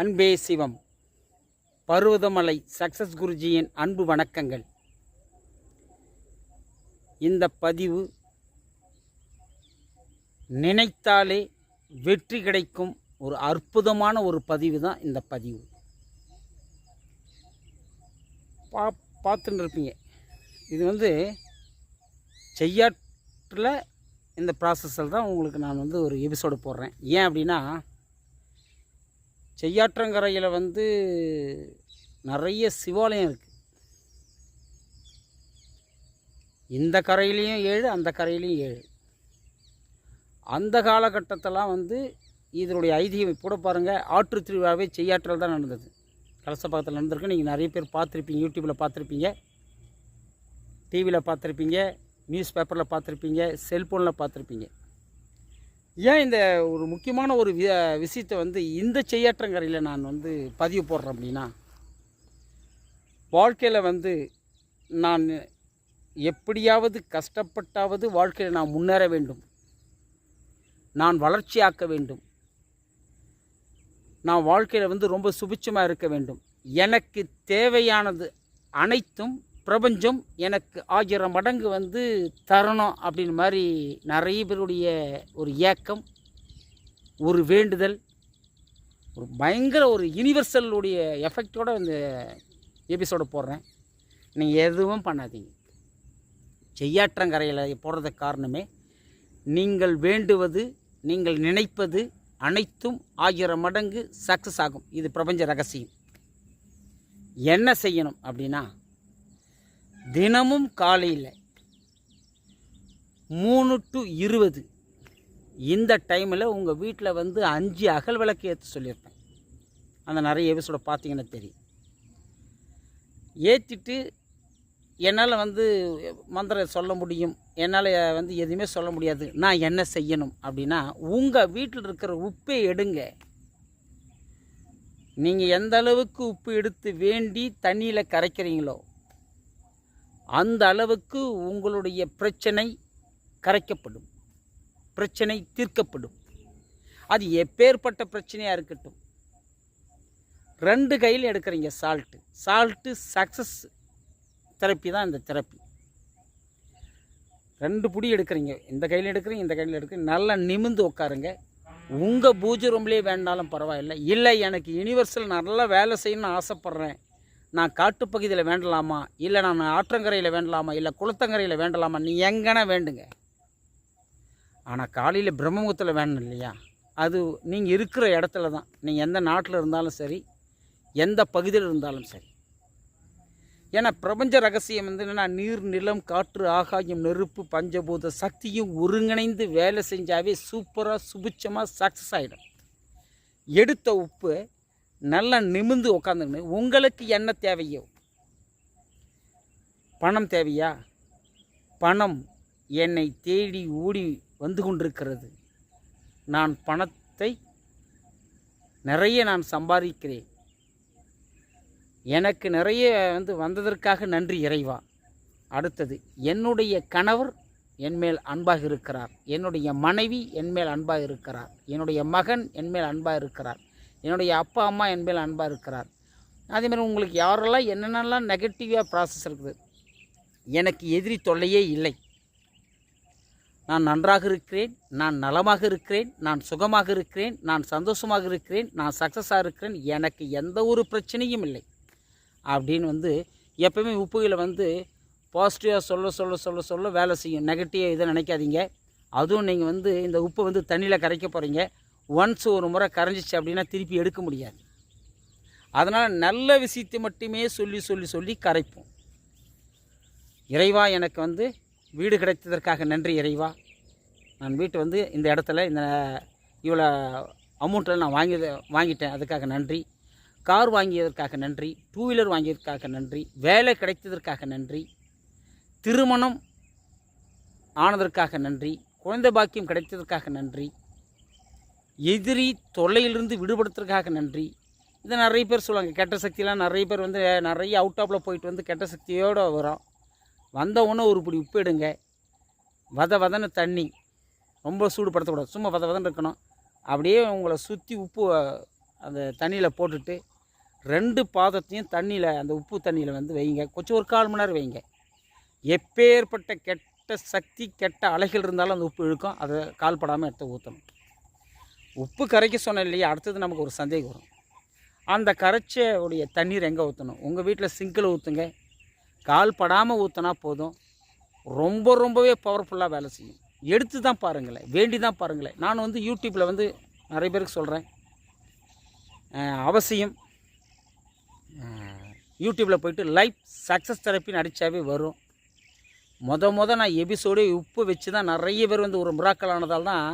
அன்பே சிவம். பருவதமலை சக்சஸ் குருஜியின் அன்பு வணக்கங்கள். இந்த பதிவு நினைத்தாலே வெற்றி கிடைக்கும் ஒரு அற்புதமான ஒரு பதிவு தான் இந்த பதிவு. பா பார்த்துட்டு இருப்பீங்க. இது வந்து செய்யாற்றில் இந்த ப்ராசஸில் தான் உங்களுக்கு நான் வந்து ஒரு எபிசோடு போடுறேன். ஏன் அப்படின்னா செய்யாற்றங்கரையில் வந்து நிறைய சிவாலயம் இருக்குது இந்த கரையிலையும் ஏழு அந்த கரையிலையும் ஏழு. அந்த காலகட்டத்தெல்லாம் வந்து இதனுடைய ஐதீகம் கூட பாருங்கள் ஆற்று திருவிழாவே செய்யாற்றல் தான் நடந்தது. கலசப்பாக்கத்தில் நடந்திருக்கு. நீங்கள் நிறைய பேர் பார்த்துருப்பீங்க யூடியூப்பில் பார்த்துருப்பீங்க டிவியில் பார்த்துருப்பீங்க நியூஸ் பேப்பரில் பார்த்துருப்பீங்க செல்ஃபோனில் பார்த்துருப்பீங்க. ஏன் இந்த ஒரு முக்கியமான ஒரு வி விஷயத்தை வந்து இந்த செய்யாற்றங்கரையில் நான் வந்து பதிவு போடுறேன் அப்படின்னா வாழ்க்கையில் வந்து நான் எப்படியாவது கஷ்டப்பட்டாவது வாழ்க்கையில் நான் முன்னேற வேண்டும். நான் வளர்ச்சியாக்க வேண்டும். நான் வாழ்க்கையில் வந்து ரொம்ப சுபிச்சமாக இருக்க வேண்டும். எனக்கு தேவையானது அனைத்தும் பிரபஞ்சம் எனக்கு ஆயிரம் மடங்கு வந்து தரணும் அப்படின்னு மாதிரி நிறைய பேருடைய ஒரு ஏக்கம் ஒரு வேண்டுதல் ஒரு பயங்கர ஒரு யூனிவர்சலுடைய எஃபெக்டோடு இந்த எபிசோடு போடுறேன். நீங்கள் எதுவும் பண்ணாதீங்க. செய்யாற்றங்கரையில் போடுறதுக்கு காரணமே நீங்கள் வேண்டுவது நீங்கள் நினைப்பது அனைத்தும் ஆயிரம் மடங்கு சக்ஸஸ் ஆகும். இது பிரபஞ்ச ரகசியம். என்ன செய்யணும் அப்படின்னா தினமும் காலையில் மூணு டு இருபது. இந்த டைமில் உங்கள் வீட்டில் வந்து அஞ்சு அகல் விளக்கு ஏற்ற சொல்லியிருப்பேன். அந்த நிறைய எபிசோட பார்த்தீங்கன்னா தெரியும். ஏற்றிட்டு என்னால் வந்து மந்திரம் சொல்ல முடியும். என்னால் வந்து எதுவுமே சொல்ல முடியாது. நான் என்ன செய்யணும் அப்படின்னா உங்கள் வீட்டில் இருக்கிற உப்பை எடுங்க. நீங்கள் எந்த அளவுக்கு உப்பு எடுத்து வேண்டி தண்ணியில் கரைக்கிறீங்களோ அந்த அளவுக்கு உங்களுடைய பிரச்சனை கரைக்கப்படும். பிரச்சனை தீர்க்கப்படும். அது எப்பேற்பட்ட பிரச்சனையாக இருக்கட்டும். ரெண்டு கையில் எடுக்கிறீங்க சால்ட்டு சால்ட்டு சக்ஸஸ் தெரப்பி தான் இந்த தெரப்பி ரெண்டு புடி எடுக்கிறீங்க இந்த கையில் எடுக்கிறீங்க இந்த கையில் எடுக்கிறீங்க. நல்லா நிமிந்து உட்காருங்க. உங்கள் பூஜை ரூம்லேயே வேண்டாலும் பரவாயில்லை. இல்லை எனக்கு யூனிவர்சல் நல்லா வேலை செய்யணும்னு ஆசைப்பட்றேன். நான் காட்டுப்பகுதியில் வேண்டலாமா? இல்லை நான் ஆற்றங்கரையில் வேண்டலாமா? இல்லை குளத்தங்கரையில் வேண்டலாமா? நீ எங்கன்னா வேண்டுங்க? ஆனால் காலையில் பிரம்மமுகத்தில் வேணும் இல்லையா? அது நீங்கள் இருக்கிற இடத்துல தான். நீங்கள் எந்த நாட்டில் இருந்தாலும் சரி எந்த பகுதியில் இருந்தாலும் சரி. ஏன்னா பிரபஞ்ச ரகசியம் வந்து என்னென்னா நீர் நிலம் காற்று ஆகாயம் நெருப்பு பஞ்சபூத சக்தியும் ஒருங்கிணைந்து வேலை செஞ்சாவே சூப்பராக சுபிச்சமாக சக்ஸஸ் ஆகிடும் எடுத்த உப்பு நல்லா நிமிந்து உட்காந்துன்னு உங்களுக்கு என்ன தேவையோ? பணம் தேவையா? பணம் என்னை தேடி ஓடி வந்து கொண்டிருக்கிறது. நான் பணத்தை நிறைய நான் சம்பாதிக்கிறேன். எனக்கு நிறைய வந்து வந்ததற்காக நன்றி இறைவா. அடுத்தது என்னுடைய கணவர் என்மேல் அன்பாக இருக்கிறார். என்னுடைய மனைவி என்மேல் அன்பாக இருக்கிறார். என்னுடைய மகன் என்மேல் அன்பாக இருக்கிறார். என்னுடைய அப்பா அம்மா என்மேல் அன்பாக இருக்கிறார். அதேமாதிரி உங்களுக்கு யாரெல்லாம் என்னென்னலாம் நெகட்டிவாக ப்ராசஸ் இருக்குது எனக்கு எதிரி தொல்லையே இல்லை. நான் நன்றாக இருக்கிறேன் நான் நலமாக இருக்கிறேன் நான் சுகமாக இருக்கிறேன் நான் சந்தோஷமாக இருக்கிறேன் நான் சக்ஸஸாக இருக்கிறேன் எனக்கு எந்த ஒரு பிரச்சனையும் இல்லை. அப்படின்னு வந்து எப்பவுமே உப்புகளை வந்து பாசிட்டிவாக சொல்ல சொல்ல சொல்ல சொல்ல வேலை செய்யும். நெகட்டிவாக இதை நினைக்காதீங்க. அதுவும் நீங்கள் வந்து இந்த உப்பை வந்து தண்ணியில் கரைக்க போகிறீங்க ஒன்ஸ் ஒரு முறை கரைஞ்சிச்சு அப்படின்னா திருப்பி எடுக்க முடியாது. அதனால் நல்ல விஷயத்தை மட்டுமே சொல்லி சொல்லி சொல்லி கரைப்போம். இறைவா எனக்கு வந்து வீடு கிடைத்ததற்காக நன்றி இறைவா. நான் வீட்டு வந்து இந்த இடத்துல இந்த இவ்வளோ அமௌண்ட்டில் நான் வாங்கி வாங்கிட்டேன். அதுக்காக நன்றி. கார் வாங்கியதற்காக நன்றி. டூ வீலர் வாங்கியதற்காக நன்றி. வேலை கிடைத்ததற்காக நன்றி. திருமணம் ஆனதற்காக நன்றி. குழந்தை பாக்கியம் கிடைத்ததற்காக நன்றி. எதிரி தொல்லையிலிருந்து விடுபடுத்துறதுக்காக நன்றி. இதை நிறைய பேர் சொல்லுவாங்க கெட்ட சக்தியெலாம் நிறைய பேர் வந்து நிறைய அவுட் ஆஃபில் போயிட்டு வந்து கெட்ட சக்தியோடு வரும். வந்த உடனே ஒரு பிடி உப்பு எடுங்க. வத வதன்னு தண்ணி ரொம்ப சூடுபடுத்தக்கூடாது. சும்மா வத வதன்னு இருக்கணும். அப்படியே உங்களை சுற்றி உப்பு அந்த தண்ணியில் போட்டுட்டு ரெண்டு பாதத்தையும் தண்ணியில் அந்த உப்பு தண்ணியில் வந்து வைங்க. கொஞ்சம் ஒரு கால் மணி நேரம் வைங்க. எப்பேற்பட்ட கெட்ட சக்தி கெட்ட அலைகள் இருந்தாலும் அந்த உப்பு இழுக்கும். அதை கால்படாமல் எடுத்து ஊற்றணும் உப்பு கரைக்க சொன்னேன் இல்லையா அடுத்தது நமக்கு ஒரு சந்தேகம் வரும். அந்த கரைச்ச உடைய தண்ணீர் எங்கே ஊற்றணும் உங்கள் வீட்டில் சிங்கில் ஊற்றுங்க கால் படாமல் ஊற்றினா போதும். ரொம்ப ரொம்பவே பவர்ஃபுல்லாக வேலை செய்யும். எடுத்து தான் பாருங்களேன். வேண்டி தான் பாருங்களேன். நான் வந்து யூடியூப்பில் வந்து நிறைய பேருக்கு சொல்கிறேன் அவசியம். யூடியூப்பில் போயிட்டு லைஃப் சக்ஸஸ் தெரப்பின்னு அடித்தாவே வரும். மொத மொதல் நான் எபிசோடே உப்பு வச்சு தான் நிறைய பேர் வந்து ஒரு முறாக்கள் ஆனதால் தான்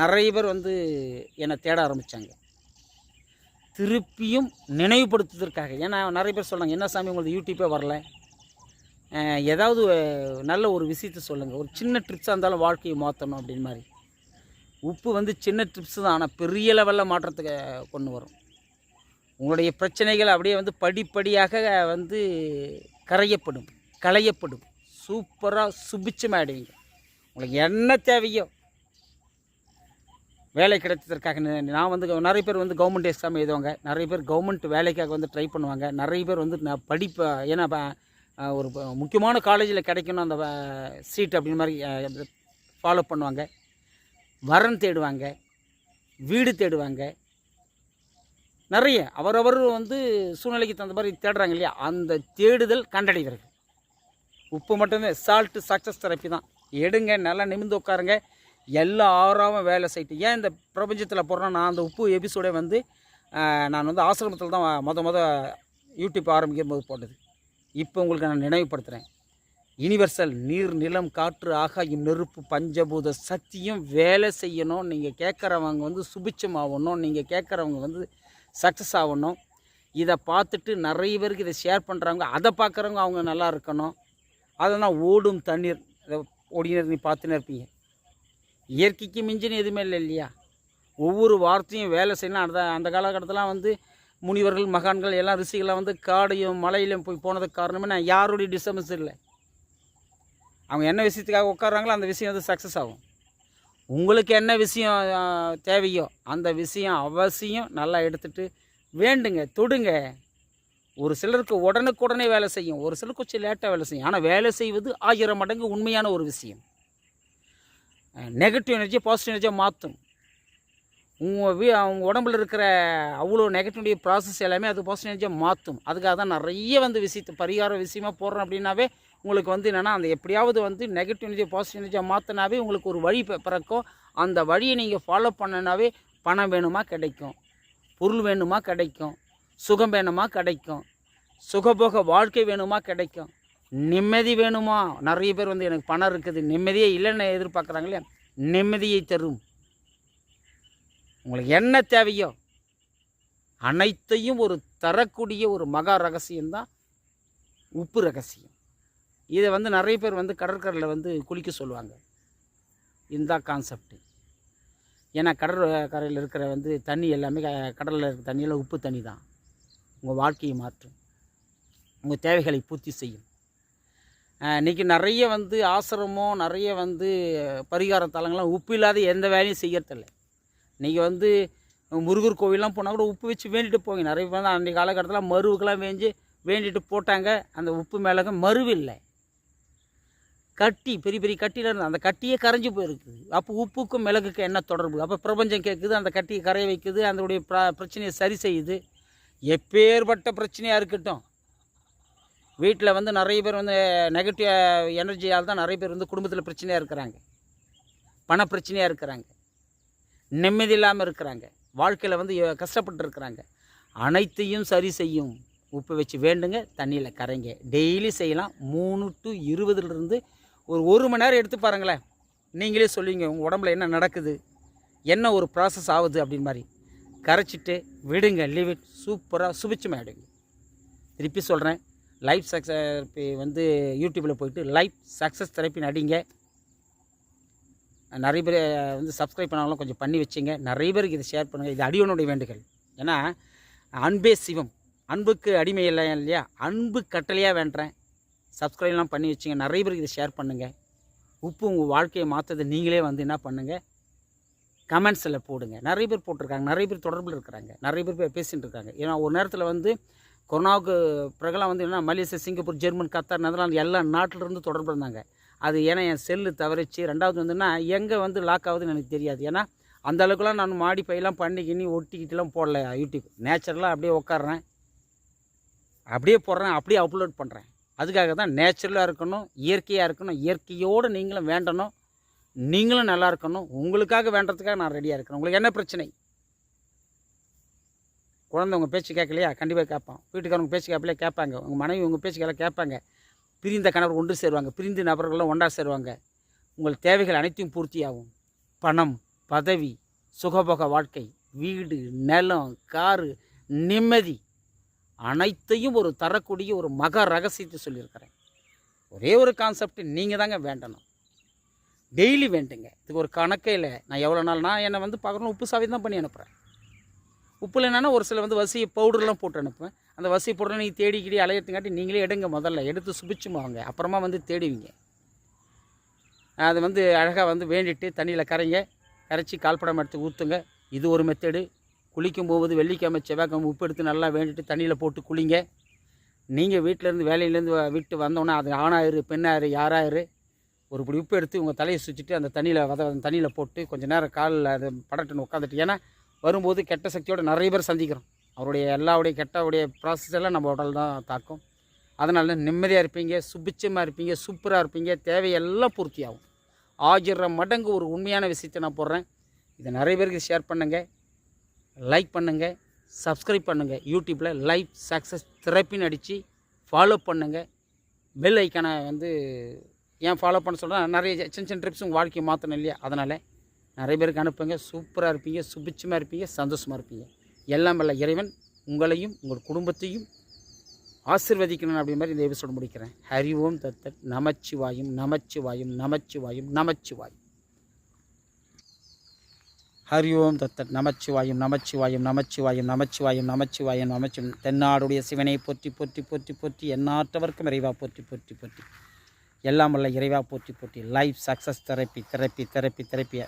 நிறைய பேர் வந்து என்னை தேட ஆரம்பித்தாங்க திருப்பியும் நினைவுபடுத்துவதற்காக. ஏன்னா நிறைய பேர் சொல்கிறாங்க என்ன சாமி உங்களுக்கு யூடியூப்பே வரல. ஏதாவது நல்ல ஒரு விஷயத்த சொல்லுங்கள் ஒரு சின்ன ட்ரிப்ஸாக இருந்தாலும் வாழ்க்கையை மாற்றணும் அப்படின்னு மாதிரி உப்பு வந்து சின்ன ட்ரிப்ஸ் தான். ஆனால் பெரிய லெவலில் மாற்றத்துக்கு கொண்டு வரும். உங்களுடைய பிரச்சனைகள் அப்படியே வந்து படிப்படியாக வந்து கரையப்படும் களையப்படும். சூப்பராக சுபிச்சமாயிடுவீங்க உங்களுக்கு என்ன தேவையோ வேலை கிடைத்ததற்காக நான் வந்து நிறைய பேர் வந்து கவர்மெண்ட் எக்ஸாம் எழுதுவாங்க. நிறைய பேர் கவர்மெண்ட் வேலைக்காக வந்து ட்ரை பண்ணுவாங்க. நிறைய பேர் வந்து நான் படிப்பை ஏன்னா ஒரு முக்கியமான காலேஜில் கிடைக்கணும் அந்த சீட் அப்படின்னு மாதிரி ஃபாலோ பண்ணுவாங்க. வரன் தேடுவாங்க. வீடு தேடுவாங்க. நிறைய அவரவர் வந்து சூழ்நிலைக்கு தகுந்த மாதிரி தேடுறாங்க இல்லையா? அந்த தேடுதல் கண்டடைகிறது உப்பு மட்டுமே சால்ட்டு சக்ஸஸ் தெரப்பி தான். எடுங்க நல்லா நிமிர்ந்து உட்காருங்க. எல்லா ஆறாவும் வேலை செய்யிட்டு ஏன் இந்த பிரபஞ்சத்தில் போடுறேன் நான் அந்த உப்பு எபிசோடே வந்து நான் வந்து ஆசிரமத்தில் தான் மொத மொத யூடியூப் ஆரம்பிக்கும் போது போட்டது. இப்போ உங்களுக்கு நான் நினைவுபடுத்துகிறேன் யுனிவர்சல் நீர் நிலம் காற்று ஆகாயம் நெருப்பு பஞ்சபூத சக்தியும் வேலை செய்யணும். நீங்கள் கேட்குறவங்க வந்து சுபிச்சம் ஆகணும் நீங்கள் கேட்குறவங்க வந்து சக்ஸஸ் ஆகணும். இதை பார்த்துட்டு நிறைய பேருக்கு இதை ஷேர் பண்ணுறவங்க அதை பார்க்குறவங்க அவங்க நல்லா இருக்கணும். அதெல்லாம் ஓடும் தண்ணீர். ஓடினர் நீ பார்த்துன்னு இருப்பீங்க. இயற்கைக்கு மிஞ்சின்னு எதுவுமே இல்லை இல்லையா? ஒவ்வொரு வார்த்தையும் வேலை செய்யணும். அந்த அந்த காலகட்டத்தில் வந்து முனிவர்கள் மகான்கள் எல்லாம் ரிஷிகளாக வந்து காடையும் மலையிலையும் போய் போனதுக்கு காரணமே நான் யாருடைய டிஸ்டர்பன்ஸ் இல்லை. அவங்க என்ன விஷயத்துக்காக உட்கார்றாங்களோ அந்த விஷயம் வந்து சக்ஸஸ் ஆகும். உங்களுக்கு என்ன விஷயம் தேவையோ அந்த விஷயம் அவசியம் நல்லா எடுத்துட்டு வேண்டுங்க தொடுங்க. ஒரு சிலருக்கு உடனுக்குடனே வேலை செய்யும் ஒரு சிலருக்கு கொஞ்சம் லேட்டாக வேலை செய்யும். ஆனால் வேலை செய்வது ஆயிரம் மடங்கு உண்மையான ஒரு விஷயம். நெகட்டிவ் எனர்ஜியை பாசிட்டிவ் எனர்ஜியாக மாற்றும் உங்கள் வீ அவங்க உடம்புல இருக்கிற அவ்வளோ நெகட்டிவ் ப்ராசஸ் எல்லாமே அது பாசிட்டிவ் எனர்ஜியாக மாற்றும் அதுக்காக தான் நிறைய வந்து விஷயத்தை பரிகார விஷயமாக போடுறோம் அப்படின்னாவே உங்களுக்கு வந்து என்னென்னா அந்த எப்படியாவது வந்து நெகட்டிவ் எனர்ஜி பாசிட்டிவ் எனர்ஜியாக மாற்றினாவே உங்களுக்கு ஒரு வழி பிறக்கும். அந்த வழியை நீங்கள் ஃபாலோ பண்ணனாவே பணம் வேணுமா கிடைக்கும். பொருள் வேணுமா கிடைக்கும். சுகம் வேணுமா கிடைக்கும். சுகபோக வாழ்க்கை வேணுமா கிடைக்கும். நிம்மதி வேணுமா? நிறைய பேர் வந்து எனக்கு பணம் இருக்குது. நிம்மதியே இல்லைன்னு எதிர்பார்க்குறாங்களே நிம்மதியை தரும். உங்களுக்கு என்ன தேவையோ அனைத்தையும் ஒரு தரக்கூடிய ஒரு மகா ரகசியம்தான் உப்பு ரகசியம். இதை வந்து நிறைய பேர் வந்து கடற்கரையில் வந்து குளிக்க சொல்லுவாங்க. இந்த கான்செப்ட் ஏன்னா கடற்கரையில் இருக்கிற வந்து தண்ணி எல்லாமே க- கடலில் இருக்கிற தண்ணியெல்லாம் உப்பு தண்ணி தான். உங்கள் வாழ்க்கையை மாற்றும். உங்கள் தேவைகளை பூர்த்தி செய்யும். இன்றைக்கி இன்னைக்கு நிறைய வந்து ஆசிரமம் நிறைய வந்து பரிகார தலங்கள்லாம் உப்பு இல்லாத எந்த வேலையும் செய்யறதில்லை. நீங்கள் வந்து முருகர் கோவிலெலாம் போனால் கூட உப்பு வச்சு வேண்டிட்டு போங்க நிறைய பேர் வந்து அன்றைய காலகட்டத்தில் மருவுக்கெல்லாம் வேஞ்சி வேண்டிட்டு போட்டாங்க. அந்த உப்பு மேலக மருவு இல்லை. கட்டி பெரிய பெரிய கட்டியில் இருந்தது அந்த கட்டியே கரைஞ்சு போயிருக்குது. அப்போ உப்புக்கும் மிளகுக்கும் என்ன தொடர்பு? அப்போ பிரபஞ்சம் கேட்குது அந்த கட்டியை கரைய வைக்குது அதனுடைய பிரச்சனையை சரி செய்யுது. எப்பேற்பட்ட பிரச்சனையாக இருக்கட்டும். வீட்டில் வந்து நிறைய பேர் வந்து நெகட்டிவ் எனர்ஜியால் தான் நிறைய பேர் வந்து குடும்பத்தில் பிரச்சனையாக இருக்கிறாங்க. பண பிரச்சனையாக இருக்கிறாங்க. நிம்மதி இல்லாமல் இருக்கிறாங்க. வாழ்க்கையில் வந்து கஷ்டப்பட்டு இருக்கிறாங்க. அனைத்தையும் சரி செய்யும். உப்பு வச்சு வேண்டுங்க தண்ணியில் கரைங்க. டெய்லி செய்யலாம். மூணு டு இருபதுலேருந்து ஒரு ஒரு மணி நேரம் எடுத்து பாருங்களேன். நீங்களே சொல்லுவீங்க உங்கள் உடம்புல என்ன நடக்குது? என்ன ஒரு ப்ராசஸ் ஆகுது அப்படின்னு மாதிரி. கரைச்சிட்டு விடுங்க லீவ் இட் சூப்பராக சுபிச்சமாயிடுங்க திருப்பி சொல்கிறேன் லைஃப் சக்ஸஸ் வந்து யூடியூப்பில் போயிட்டு லைஃப் சக்ஸஸ் தெரப்பின்னு அடிங்க நிறைய பேர் வந்து சப்ஸ்கிரைப் பண்ணாலும் கொஞ்சம் பண்ணி வச்சுங்க. நிறைய பேருக்கு இதை ஷேர் பண்ணுங்கள் இது அடியோனுடைய வேண்டுகள். ஏன்னா அன்பே சிவம். அன்புக்கு அடிமை இல்லை இல்லையா? அன்பு கட்டளையாக வேண்டுறேன். சப்ஸ்கிரைப்லாம் பண்ணி வச்சுங்க. நிறைய பேருக்கு இதை ஷேர் பண்ணுங்கள் உப்பு உங்கள் வாழ்க்கையை மாற்றுறது நீங்களே வந்து என்ன பண்ணுங்கள் கமெண்ட்ஸில் போடுங்க. நிறைய பேர் போட்டிருக்காங்க. நிறைய பேர் தொடர்பில் இருக்கிறாங்க. நிறைய பேர் பேசிகிட்டு இருக்காங்க. ஏன்னா ஒரு நேரத்தில் வந்து கொரோனாவுக்கு பிறகுலாம் வந்து என்ன Malaysia Singapore German Qatar Netherlands எல்லா நாட்டிலிருந்து தொடர்பு இருந்தாங்க அது ஏன்னா என் செல்லு தவறிச்சு. ரெண்டாவது வந்துன்னா எங்கே வந்து லாக் ஆகுதுன்னு எனக்கு தெரியாது. ஏன்னா அந்த அளவுக்குலாம் நான் மாடி பையெல்லாம் பண்ணிக்கினி ஒட்டிக்கிட்டுலாம் போடல. யூடியூப் நேச்சுரலாக அப்படியே உட்காடுறேன் அப்படியே போடுறேன். அப்படியே அப்லோட் பண்ணுறேன் அதுக்காக தான் நேச்சுரலாக இருக்கணும் இயற்கையாக இருக்கணும் இயற்கையோடு நீங்களும் வேண்டணும். நீங்களும் நல்லா இருக்கணும். உங்களுக்காக வேண்டதுக்காக நான் ரெடியாக இருக்கிறேன். உங்களுக்கு என்ன பிரச்சனை? குழந்தை உங்கள் பேச்சு கேட்கலையா? கண்டிப்பாக கேட்பான். வீட்டுக்காரவங்க பேச்சு கேட்கலையா? கேட்பாங்க. உங்கள் மனைவி உங்கள் பேச்சு கேட்கல கேட்பாங்க. பிரிந்த கணவர் ஒன்று சேருவாங்க. பிரிந்த நபர்கள்லாம் ஒன்றா சேருவாங்க. உங்கள் தேவைகள் அனைத்தையும் பூர்த்தியாகும். பணம் பதவி சுகபோக வாழ்க்கை வீடு நிலம் காரு நிம்மதி அனைத்தையும் ஒரு தரக்கூடிய ஒரு மக ரகசியத்தை சொல்லியிருக்கிறேன். ஒரே ஒரு கான்செப்ட் நீங்கள் தாங்க வேண்டணும். டெய்லி வேண்டுங்க. இதுக்கு ஒரு கணக்கே இல்லை. நான் எவ்வளோ நாள் நான் என்னை வந்து பார்க்கணும் உப்பு சாவி தான் பண்ணி அனுப்புகிறேன் உப்பு இல்லைன்னா ஒரு சில வந்து வசி பவுடர்லாம் போட்டு அனுப்புவேன். அந்த வசி பவுடர் நீங்கள் தேடிக்கிடி அலையத்துங்காட்டி நீங்களே எடுங்க முதல்ல. எடுத்து சுபிச்சுமாங்க அப்புறமா வந்து தேடுவீங்க. அது வந்து அழகாக வந்து வேண்டிட்டு தண்ணியில் கரைங்க. கரைச்சி கால்படம் எடுத்து ஊற்றுங்க இது ஒரு மெத்தடு குளிக்கும் போது வெள்ளிக்கிழமை செவ்வாய்க்கிழமை உப்பு எடுத்து நல்லா வேண்டிட்டு தண்ணியில் போட்டு குளிங்க. நீங்கள் வீட்டிலேருந்து வேலையிலேருந்து விட்டு வந்தோன்னே அது ஆணாயிரு பெண்ணாயிரு யாராயிரு ஒரு இப்படி உப்பு எடுத்து உங்கள் தலையை சுற்றிட்டு அந்த தண்ணியில் வத தண்ணியில் போட்டு கொஞ்சம் நேரம் காலில் அது படட்டுன்னு உட்காந்துட்டு. ஏன்னா வரும்போது கெட்ட சக்தியோட நிறைய பேர் சந்திக்கிறோம். அவருடைய எல்லாவுடைய கெட்டவுடைய ப்ராசஸ் எல்லாம் நம்ம உடல் தான் தாக்கும். அதனால் நிம்மதியாக இருப்பீங்க சுபிச்சமாக இருப்பீங்க சூப்பராக இருப்பீங்க தேவையெல்லாம் பூர்த்தியாகும். ஆஜர மடங்கு ஒரு உண்மையான விஷயத்தை நான் போடுறேன். இதை நிறைய பேருக்கு ஷேர் பண்ணுங்கள் லைக் பண்ணுங்கள் சப்ஸ்கிரைப் பண்ணுங்கள் யூடியூப்பில் லைவ் சக்ஸஸ் தெரப்பின்னு அடித்து ஃபாலோ பண்ணுங்கள் பெல் ஐக்கானை வந்து ஏன் ஃபாலோ பண்ண சொல்கிறேன் நிறைய சின்ன சின்ன ட்ரிப்ஸ் உங்கள் வாழ்க்கையை மாற்றணும் இல்லையா? அதனால் நிறைய பேருக்கு அனுப்புங்க. சூப்பராக இருப்பீங்க சுபிச்சமாக இருப்பீங்க சந்தோஷமாக இருப்பீங்க. எல்லாம் வல்ல இறைவன் உங்களையும் உங்கள் குடும்பத்தையும் ஆசிர்வதிக்கணும் அப்படி மாதிரி இந்த எபிசோடு முடிக்கிறேன். ஹரி ஓம் வாயும் நமச்சிவாயும் நமச்சிவாயும் நமச்சிவாயும் நமச்சிவாயும். ஹரி ஓம் தத்தர் நமச்சிவாயும் நமச்சிவாயும் நமச்சிவாயும் நமச்சிவாயும் நமச்சிவாயும் நமச்சி தென்னாடுடைய சிவனை போற்றி போற்றி போற்றி போற்றி எண்ணாற்றவர்க்கும் இறைவா போற்றி போற்றி போற்றி. எல்லாம் வல்ல இறைவா போற்றி போற்றி. Life success therapy therapy therapy தெரப்பியை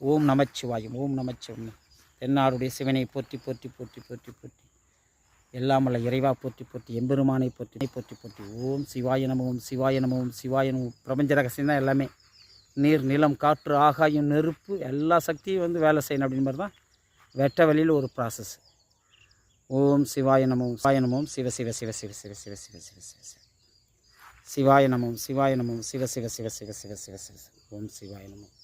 ஓம் நமச்சிவாயும் ஓம் நமச்சிவாயம் தென்னாருடைய சிவனை போற்றி போற்றி போற்றி போற்றி போற்றி எல்லாம் இறைவா போற்றி போற்றி எம்பெருமானை போற்றி போற்றி போற்றி ஓம் சிவாய நம ஓம் சிவாய நம ஓம் சிவாய நம பிரபஞ்ச ரகசியம் தான் எல்லாமே நீர் நிலம் காற்று ஆகாயம் நெருப்பு எல்லா சக்தியும் வந்து வேலை செய்யணும் அப்படின்னு மாதிரி தான் வெட்ட வெளியில் ஒரு ப்ராசஸ் ஓம் சிவாய நமம் சிவாய நமம் சிவ சிவ சிவ சிவ சிவ சிவ சிவ சிவ சிவ சிவ சிவாய நமம் சிவாய நமம் சிவ சிவ சிவ சிவ சிவ சிவ சிவ சிவ ஓம் சிவாய நமம்